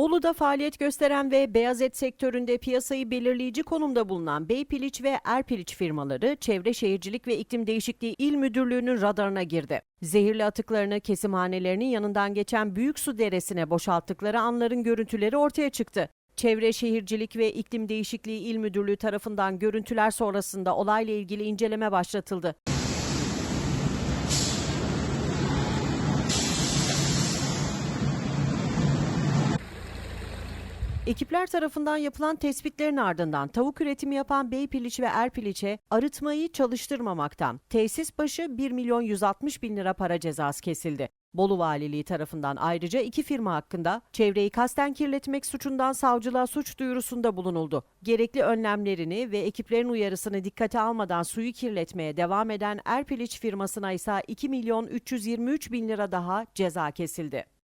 Bolu'da faaliyet gösteren ve beyaz et sektöründe piyasayı belirleyici konumda bulunan Beypiliç ve Erpiliç firmaları Çevre Şehircilik ve İklim Değişikliği İl Müdürlüğü'nün radarına girdi. Zehirli atıklarını kesimhanelerinin yanından geçen Büyük Su Deresi'ne boşalttıkları anların görüntüleri ortaya çıktı. Çevre Şehircilik ve İklim Değişikliği İl Müdürlüğü tarafından görüntüler sonrasında olayla ilgili inceleme başlatıldı. Ekipler tarafından yapılan tespitlerin ardından tavuk üretimi yapan Beypiliç ve Erpiliç'e arıtmayı çalıştırmamaktan tesis başı 1 milyon 160 bin lira para cezası kesildi. Bolu Valiliği tarafından ayrıca iki firma hakkında çevreyi kasten kirletmek suçundan savcılığa suç duyurusunda bulunuldu. Gerekli önlemlerini ve ekiplerin uyarısını dikkate almadan suyu kirletmeye devam eden Erpiliç firmasına ise 2 milyon 323 bin lira daha ceza kesildi.